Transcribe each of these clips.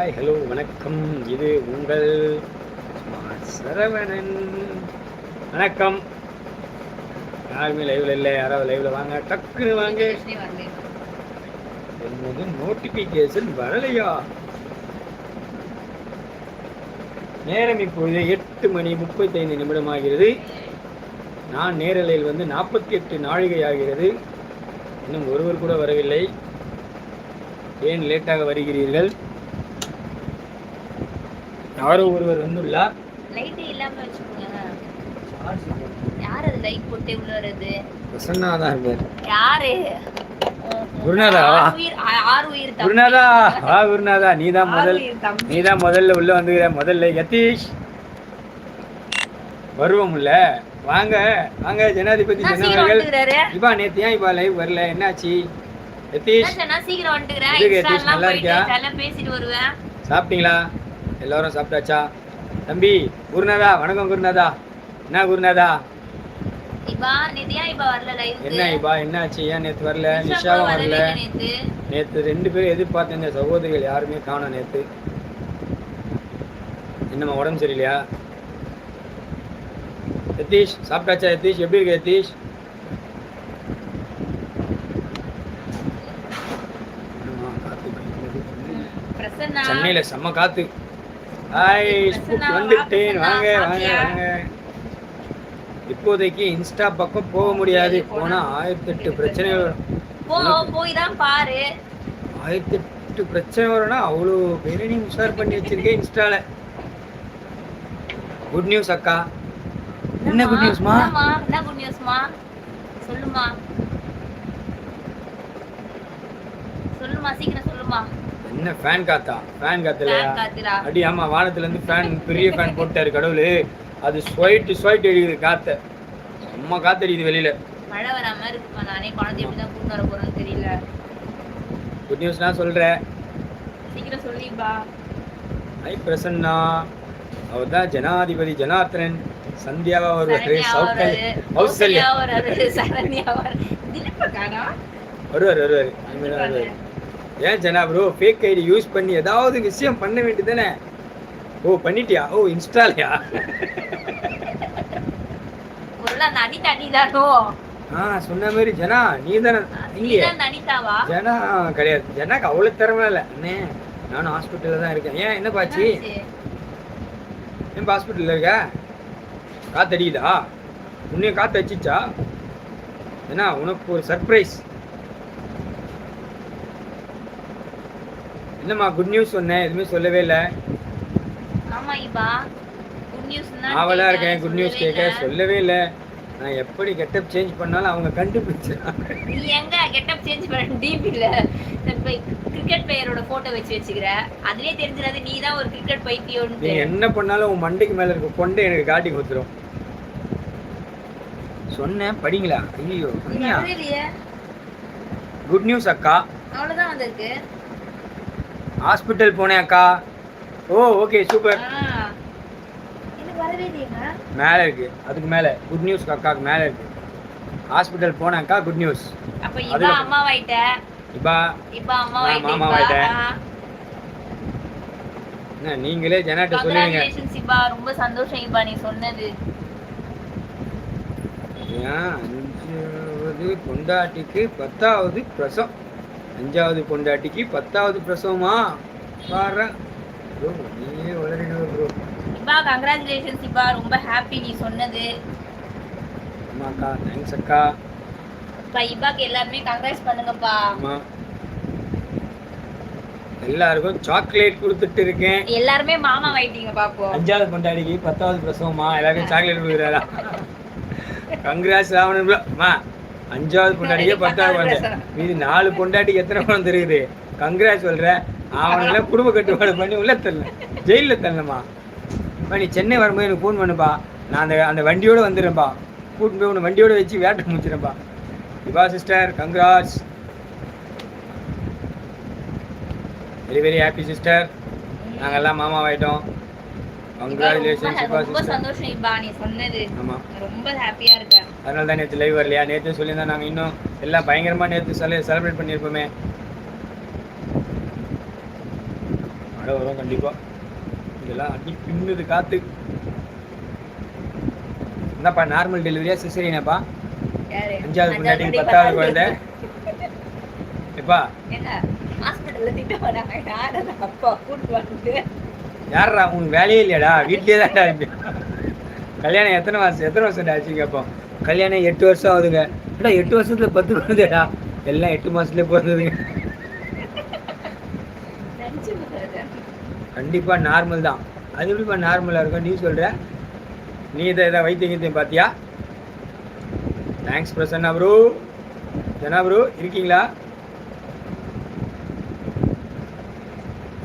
Hi hello வணக்கம். இது உங்கள் சரவணன். வணக்கம். யாருமே லைவ்ல இல்லை. யாராவது லைவ்ல வாங்க. டக்குன்னு வாங்க. என்னது? நோட்டிபிகேஷன் வரலையா? நேரம் இப்பொழுது எட்டு மணி முப்பத்தைந்து நிமிடம் ஆகிறது நான் நேரலையில் வந்து நாற்பத்தி எட்டு நாழிகை ஆகிறது இன்னும் ஒருவர் கூட வரவில்லை. ஏன் லேட்டாக வருகிறீர்கள்? யாரோ ஒருவர் வந்துள்ளார் லைட் இல்லாம வச்சுக்கோங்க யார் அது லைட் போட்டு உள்ள வர்றது பிரசன்னா தான் இருப்பார் யாரு குருநாதா? உயிர் ஆ-. குருநாதா குருநாதா நீ தான் முதல். நீ தான் முதல்ல உள்ள வந்துக்கிற முதல்ல யதீஷ் வருவோம் இல்ல வாங்க வாங்க ஜனாதிபதி வந்துக்கிறாரு. இப்பா நேத்து ஏன் இப்பா லைவ் வரல என்னாச்சு யதீஷ் சீக்கிரம் வந்துக்கிறேன். நல்லா இருக்கியா? ஜாலியா பேசிட்டு வருவேன். சாப்பிட்டீங்களா எல்லாரும் சாப்பிட்டாச்சா? தம்பி குருநாதா வணக்கம் குருநாதா. என்ன குருநாதா? என்ன இப்பா என்னாச்சு ஏன் நேத்து வரல? நிஷாவும் வரல. நேத்து. ரெண்டு பேரும் எதிர்பார்த்த இந்த சகோதரிகள் யாருமே காணோம் நேத்து. என்னம்மா உடம்பு சரியில்லையா? யதீஷ் சாப்பிட்டாச்சா யதீஷ் எப்படி இருக்கு யதீஷ். சென்னையில செம்ம காத்து. ஹாய் வந்துட்டேன். வாங்க வாங்க? வாங்க. இப்போதைக்கு இன்ஸ்டா பக்கம் போக முடியாது. போனா ஆயிரத்தி எட்டு பிரச்சனைகள் வரும். போய் தான் பாரு. ஆயிரத்தி எட்டு பிரச்சனை வரும்னா அவ்வளோ பேரை நீ உஷார் பண்ணி வச்சிருக்கேன் இன்ஸ்டால. குட் நியூஸ் அக்கா. என்ன குட் நியூஸ்மா? என்ன குட் நியூஸ்மா சொல்லுமா சொல்லுமா சீக்கிரம் சொல்லுமா என்ன ஃபேன் காத்தா? ஃபேன் காத்து இல்லையா ஃபேன் காத்துடா. அடி ஆமா வானத்துல இருந்து ஃபேன் பெரிய ஃபேன் போட்டாரு கடவுள். அது ஸ்வைட் ஸ்வைட் அடிக்குது காத்த. செம்ம காத்து அடிக்குது வெளியில. மழை வராம இருக்குமா? நானே குழந்தை எப்படி தான் கூட்டு வர போறேன்னு தெரியல. குட் நியூஸ் நான் சொல்றேன். சீக்கிரம் சொல்லிப்பா. ஐ பிரசன்னா. அவர் தான் ஜனாதிபதி ஜனார்த்தனன். சந்தியாவா வருவாரு. வராரு, கௌசல்யா. வராரு, சரண்யா? வருவார் வருவார். வருவார். ஏன் Jana bro fake ID use பண்ணி ஏதாவது விஷயம் பண்ண வேண்டியதானே ஓ பண்ணிட்டியா? ஓ இன்ஸ்டாலையா? ஆ சொன்ன மாதிரி ஜனா நீ தானே? ஜனா கிடையாது. ஜனாக்கு அவ்வளோ திறமை இல்லை. அண்ணே நானும் ஹாஸ்பிட்டலில் தான் இருக்கேன். ஏன் என்ன பாச்சு? ஏன் ஹாஸ்பிட்டலில் இருக்க? காத்து அடிக்குதா உன்னையும் காத்து அடிச்சிச்சா? ஏன்னா உனக்கு ஒரு சர்ப்ரைஸ் என்னம்மா குட் நியூஸ் சொன்னேன் எதுவுமே சொல்லவே இல்லை ஆமா இபா. News தான் ஆவலா இருக்கேன் குட் நியூஸ் கேட்க. சொல்லவே இல்லை நான் எப்படி கெட்டப் சேஞ்ச் பண்ணாலும் அவங்க கண்டுபிடிச்சிடறாங்க நீ எங்க getup change பண்ண DP ல இப்ப cricket player ஓட photo வச்சு வச்சுக்கிற. அதுலயே தெரிஞ்சிடாது நீதான் ஒரு cricket பைத்தியம்ன்ட்டு. நீ என்ன பண்ணாலும் உன் மண்டைக்கு மேல இருக்க கொண்டை எனக்கு காட்டி கொடுத்துரும் சொன்னேன் படிங்களா ஐயோ நீ. குட் நியூஸ் அக்கா அவ்வளவுதான் வந்திருக்கு. ஹாஸ்பிட்டல் போனேன் அக்கா ஓ ஓகே சூப்பர். மேலே இருக்கு அதுக்கு மேலே குட் நியூஸ் அக்காவுக்கு மேலே இருக்கு ஹாஸ்பிட்டல் போனேன் அக்கா குட் நியூஸ் அப்ப இவ அதுல- அம்மாவாயிட்ட. இப்பா இப்ப அம்மா. இப்ப. ஆ. என்ன நீங்களே ஜனாட்ட சொல்லுவீங்க. ரொம்ப சந்தோஷம் இபா நீ சொன்னது அஞ்சாவது பொண்டாட்டிக்கு பத்தாவது பிரசவம் அஞ்சாவது பொண்டாட்டிக்கு பத்தாவது பிரசவமா? பாரு. ப்ரோ நீயே வளரிடுவ ப்ரோ. ரொம்ப ஹாப்பி நீ சொன்னது. ஆமாக்கா தேங்க்ஸ் அக்கா. இபாக்கு எல்லாருமே கங்க்ராட்ஸ் பண்ணுங்கப்பா. ஆமா. எல்லாருக்கும் சாக்லேட் கொடுத்துட்டு இருக்கேன். எல்லாருமே மாமா ஆயிட்டீங்க பாப்போம் அஞ்சாவது பொண்டாட்டிக்கு பத்தாவது பிரசவமா? எல்லாருக்கும் சாக்லேட் கொடுக்குறாரா? கங்க்ராஸ் ராவணம்மா அஞ்சாவது பொண்டாட்டிக்கே பத்தாவது குழந்தை. மீதி நாலு பொண்டாட்டிக்கு எத்தனை குழந்தை இருக்குது? கங்க்ராஸ் சொல்ற. அவனுங்களாம் குடும்ப கட்டுப்பாடு பண்ணி உள்ள தரல ஜெயில தரலம்மா நீ சென்னை வரும்போது எனக்கு ஃபோன் பண்ணுப்பா. நான் அந்த அந்த வண்டியோட வந்துடுறேன்ப்பா. கூட்டிட்டு போய் உன்னை வண்டியோட வச்சு வேட்டை முடிச்சிடுறேன்ப்பா. இவா sister congrats very very happy sister நாங்கெல்லாம் மாமாவாயிட்டோம். கங்க்ராச்சுலேஷன் ரொம்ப- சந்தோஷம் இப்பா நீ சொன்னது ஆமாம் ரொம்ப ஹாப்பியா இருக்கேன். அதனால தான் நேற்று லைவ் வரலையா? நேற்று சொல்லியிருந்தா நாங்கள் இன்னும் எல்லாம் பயங்கரமாக நேற்று செல செலிப்ரேட் பண்ணியிருப்போமே. மழை வரும் கண்டிப்பா. இதெல்லாம் அடி பின்னுது காத்து. என்னப்பா நார்மல் டெலிவரியா சிசரியனாப்பா? அஞ்சாவது பொண்டாட்டி பத்தாவது குழந்தை. எப்பா? யார் உனக்கு வேலையே இல்லையாடா? வீட்லயே இருப்பேன் கல்யாணம் எத்தனை மாசம் எத்தனை வருஷம் ஆச்சு கேட்போம். கல்யாணம் எட்டு வருஷம் ஆகுதுங்க. ஏடா எட்டு வருஷத்துல பத்து குழந்தைடா எல்லாம் எட்டு மாசத்துலயே பிறந்ததுங்க. கண்டிப்பா நார்மல் தான். அது எப்படிப்பா நார்மலா இருக்கும்? நீ சொல்ற. நீ இதை இதை வைத்தியம் கீத்தியம் பார்த்தியா? Thanks Prasanna bro Jana bro இருக்கீங்களா?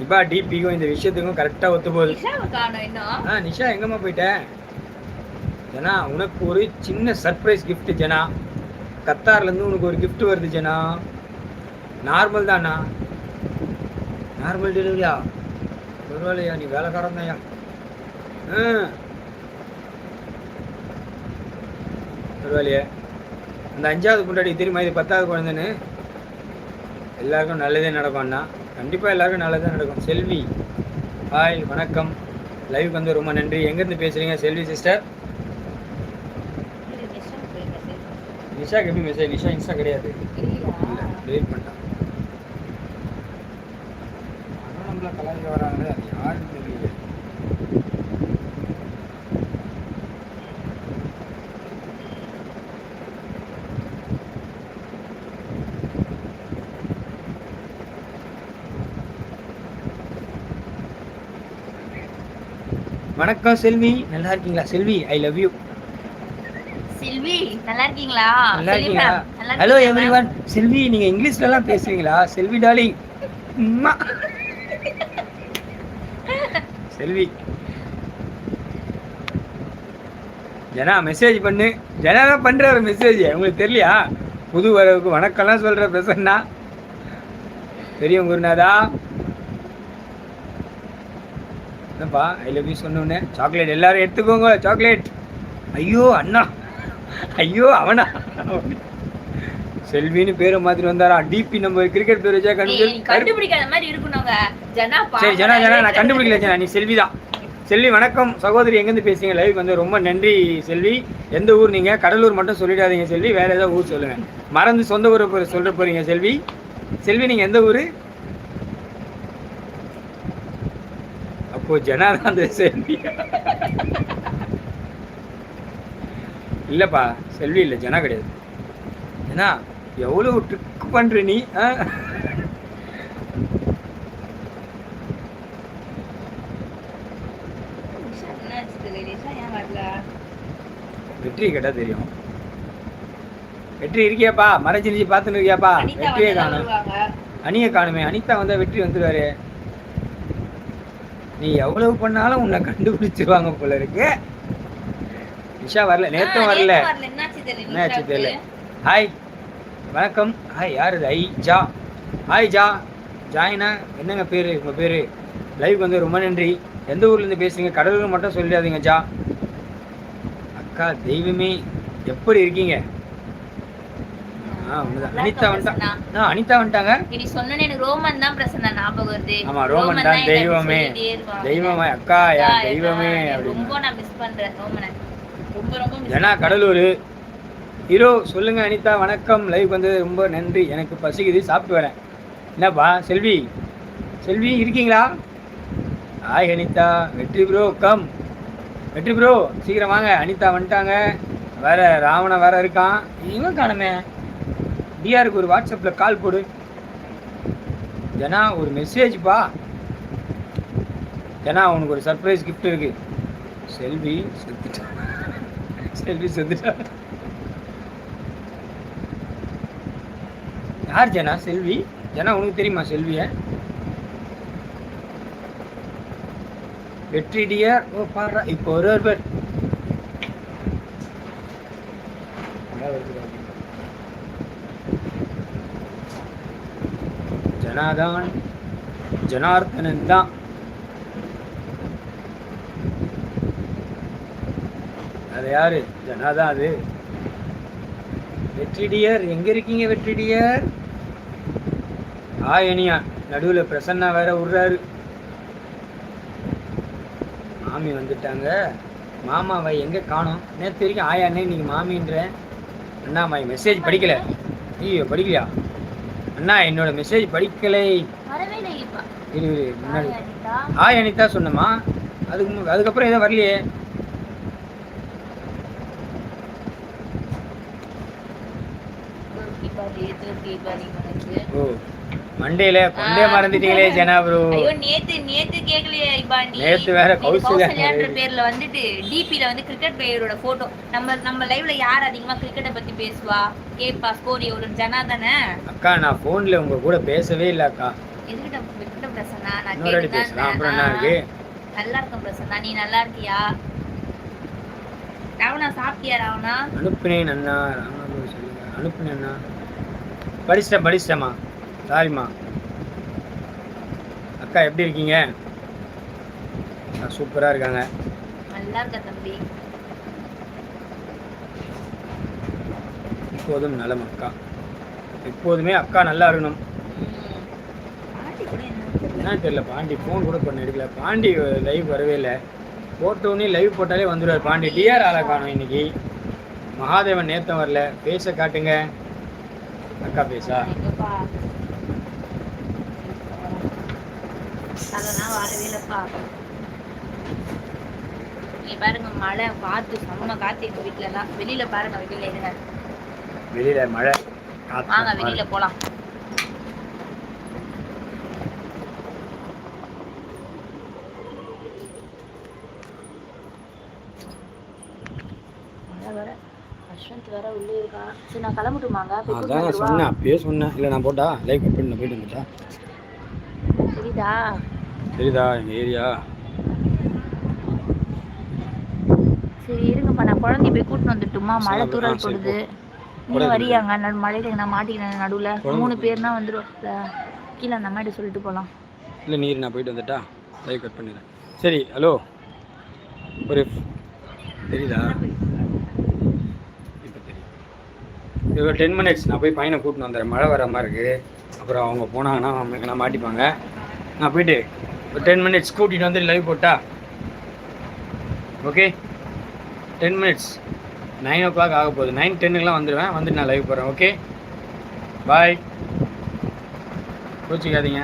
இப்பா டிபிக்கும் இந்த விஷயத்துக்கும் கரெக்டாக ஒத்து போகுது. ஆ நிஷா எங்கம்மா போயிட்ட? ஜனா உனக்கு ஒரு சின்ன சர்ப்ரைஸ் கிஃப்ட் ஜனா. கத்தார்லேருந்து உனக்கு ஒரு கிஃப்ட் வருது ஜனா. நார்மல் தானா? நார்மல் டெலிவரியா பரவாயில்லையா நீ வேலைக்காரன் தான்யா. பரவாயில்லையே. அந்த அஞ்சாவது முன்னாடி தெரியுமா இது பத்தாவது குழந்தைன்னு. எல்லாருக்கும் நல்லதே நடக்கும் அண்ணா. கண்டிப்பாக எல்லாருக்கும் நல்லதே நடக்கும். செல்வி. ஹாய் வணக்கம். லைவ் வந்து ரொம்ப நன்றி. எங்கேருந்து பேசுகிறீங்க செல்வி சிஸ்டர் இது நிஷா போய் message நிஷாக்கு எப்படி மெசேஜ் நிஷா இன்ஸ்டா கிடையாது? இல்லை டெலிட் பண்ணிட்டான் அவன் நம்மள கலாய்க்க வராங்களே அது யாருன்னு தெரியல. வணக்கம் செல்வி. நல்லா இருக்கீங்களா? செல்வி ஐ லவ் யூ நல்லா இருக்கீங்களா நல்லா இருக்கீங்களா ஹலோ எவ்ரி ஒன் செல்வி நீங்க இங்கிலீஷ்ல எல்லாம் பேசுவீங்களா செல்வி உம்மா. செல்வி. ஜனா மெசேஜ் பண்ணு. ஜனா தான் பண்ற ஒரு மெசேஜ் உங்களுக்கு தெரியலையா புது வரவுக்கு வணக்கம்லாம் சொல்ற பிரசன்னா. தெரியும் குருநாதா என்னப்பா ஐ லவ் யூ சொன்னோன்னே. சாக்லேட் எல்லாரும் எடுத்துக்கோங்க சாக்லேட் ஐயோ அண்ணா. ஐயோ அவனா? செல்வின்னு பேரை மாத்திட்டு வந்தாரா? டிபி நம்ம கிரிக்கெட் பேர் வச்சா கண்டுபிடிக்காத மாதிரி ஜனா சரி ஜனா ஜனா நான் கண்டுபிடிக்கல ஜனா. நீ செல்வி தான் செல்வி வணக்கம். சகோதரி எங்கேருந்து பேசுறீங்க? லைவுக்கு வந்து ரொம்ப நன்றி செல்வி. எந்த ஊர் நீங்க? கடலூர் மட்டும் சொல்லிடாதீங்க செல்வி. வேற ஏதாவது ஊர் சொல்லுங்க. மறந்து சொந்த ஊரை சொல்ற போறீங்க செல்வி. செல்வி நீங்க எந்த ஊரு? அப்போ ஜனா தான் அந்த செல்வி. இல்லப்பா செல்வி இல்லை ஜனா கிடையாது. ஜனா எவ்வளவு ட்ரிக் பண்ற நீ வெற்றி கேட்டா தெரியும். வெற்றி இருக்கியாப்பா? மறைஞ்சிருச்சு பார்த்துன்னு இருக்கியாப்பா? வெற்றியே காணும். அணியை காணுமே. அனிதா வந்தா வெற்றி வந்துருவாரு. நீ எவ்வளவு பண்ணாலும் உன்னை கண்டுபிடிச்சிருவாங்க போல இருக்கு. நிஷா வரல ஆ, வரல. என்னாச்சு தெரியல ஹாய் வணக்கம். ஹாய் யார்? இது ஐ ஜா. ஹாய் ஜா. ஜாயினா என்னங்க பேரு? உங்க பேரு? லைவ் வந்து ரொம்ப நன்றி. எந்த ஊர்ல இருந்து பேசுறீங்க? கடலூர் மட்டும் சொல்லிடாதீங்க ஜா. அக்கா தெய்வமே எப்படி இருக்கீங்க? அனிதா வந்துட்டாங்க அனிதா வந்துட்டாங்க. நீ சொன்னனே எனக்கு ரோமன் தான் பிரசன்னா ஞாபகம் வருது. ஆமா ரோமன் தான் தெய்வமே. தெய்வமே அக்கா யா தெய்வமே ரொம்ப நான் மிஸ் பண்றேன் ரோமனை. ரொம்ப ரொம்ப miss ஜனா கடலூர். ஹீரோ சொல்லுங்க அனிதா வணக்கம். லைவ் வந்தது ரொம்ப நன்றி. எனக்கு பசிக்குது சாப்பிட்டு வரேன். என்னப்பா செல்வி? செல்வி இருக்கீங்களா? Hi Anitha. Vetri bro come வெற்றி ப்ரோ சீக்கிரம் வாங்க. அனிதா வந்துட்டாங்க. வேற ராவணன் வேற இருக்கான். இவன் காணுமே? டிஆருக்கு ஒரு வாட்ஸ்அப்பில் கால் போடு. ஜனா ஒரு மெசேஜ்ப்பா ஜனா உனக்கு ஒரு சர்ப்ரைஸ் கிஃப்ட் இருக்கு. செல்வி செத்துட்டான் செல்வி செத்துட்டா யார் ஜனா? செல்வி? ஜனா உனக்கு தெரியுமா செல்விய? வெற்றிடியார் ஓ பாடுறா. இப்போ ஒரு ஒரு பேர். ஜனாதான் ஜனார்த்தனன் தான் அது யாரு? ஜனாதான் அது. வெற்றி டியர் எங்க இருக்கீங்க வெற்றி டியர் ஆ இனியா நடுவுல பிரசன்னா வேற விடுறாரு மாமி வந்துட்டாங்க. மாமாவை எங்கே காணோம்? நேற்று வரைக்கும் ஆயா இன்னைக்கு மாமின்ற. அண்ணா மை மெசேஜ் படிக்கல. ஐயோ படிக்கலையா? அண்ணா என்னோட மெசேஜ் படிக்கலை. இரு இரு, முன்னாடி. ஹாய் அனிதா. ஹாய் அனிதா சொன்னமா அதுக்கு அதுக்கப்புறம் எதுவும் வரலையே துர்க்கி பாரி துர்க்கி பாரி உனக்கு ஓ மண்டேல கொண்டே மறந்துட்டீங்களே ஜனா ப்ரோ ஐயோ நேத்து நேத்து கேக்கலையே இபாண்டி நேத்து வேற கௌசல்யான்ற பேர்ல வந்துட்டு டிபில வந்து கிரிக்கெட் பிளேயரோட போட்டோ நம்ம நம்ம லைவ்ல யார் அதிகமா கிரிக்கெட்டை பத்தி பேசுவா? கேப்பா ஸ்கோர் எவ்வளவு ஜனா தானே? அக்கா நான் ஃபோன்ல உங்க கூட பேசவே இல்லை அக்கா. எதுக்கிட்ட எதுக்கிட்ட பிரசன்னா? நான் அப்புறம் என்ன. இருக்கு? ஆ, நல்லா இருக்கேன் பிரசன்னா. நீ நல்லா இருக்கியா? ராவணா சாப்பிட்டியா ராவணா? அனுப்புனேன் அண்ணா. ராமநாதபுரம் சொல்லுங்க. அனுப்புனேன் அண்ணா. படிச்சிட்டேன் படிச்சிட்டேம்மா. சாரிம்மா அக்கா எப்படி இருக்கீங்க? சூப்பராக இருக்காங்க. நல்லா இருக்க தம்பி. எப்போதும் நலம் அக்கா எப்போதுமே அக்கா நல்லா இருக்கணும். என்ன தெரியல. பாண்டி ஃபோன் கூட பண்ண எடுக்கல. பாண்டி லைவ் வரவே இல்லை. போட்டோன்னே லைவ் போட்டாலே வந்துடுவார் பாண்டி டிஆர் ஆளை காணும் இன்னைக்கு. மகாதேவன் நேத்தம் வரல. பேச காட்டுங்க. அக்கா பேசா? அதெல்லாம் வரவே இல்லப்பா நீ பாருங்க மழை காத்து செம்ம காத்து எங்க வீட்ல எல்லாம் வெளியில பாருங்க வெளியில இருங்க வெளியில மழை வாங்க. வெளியில போலாம் மழை வர அஸ்வந்த் வேற உள்ளே இருக்கான் சரி நான் கிளம்பட்டுமாங்க? அதான்? சொன்னேன் அப்பயே சொன்னேன். இல்லை நான் போட்டா லைவ் கட் பண்ணி நான் போயிட்டு வந்துட்டா. தெரியுதா? தெரியுதா எங்கள் ஏரியா? சரி இருங்கப்பா நான் குழந்தைய போய் கூட்டிட்டு வந்துட்டுமா? மழை சரி, போடுது. நீங்க வரியாங்க நடு மழையில நான் மாட்டிக்கிறேன் நடுவுல. மூணு பேர்னா வந்துடும் கீழே அந்த சொல்லிட்டு போலாம். இல்லை நீர் நான் போயிட்டு வந்துட்டா. லைவ் கட் பண்ணிடுறேன். சரி ஹலோ ஒரு தெரியுதா இப்போ தெரியும் இது ஒரு டென் மினிட்ஸ் நான் போய் பையனை கூட்டின்னு வந்துடுறேன் மழை வர மாதிரி இருக்குது அப்புறம் அவங்க போனாங்கன்னா நான் மாட்டிப்பாங்க? நான் போயிட்டு ஒரு டென் மினிட்ஸ் கூட்டிகிட்டு வந்து லைவ் போட்டா. Okay ten minutes nine o'clock ஆக போகுது. நைன் டென்னுக்குலாம் வந்துடுவேன். வந்துட்டு நான் லைவ் போகிறேன் ஓகே பாய் கோச்சிக்காதீங்க.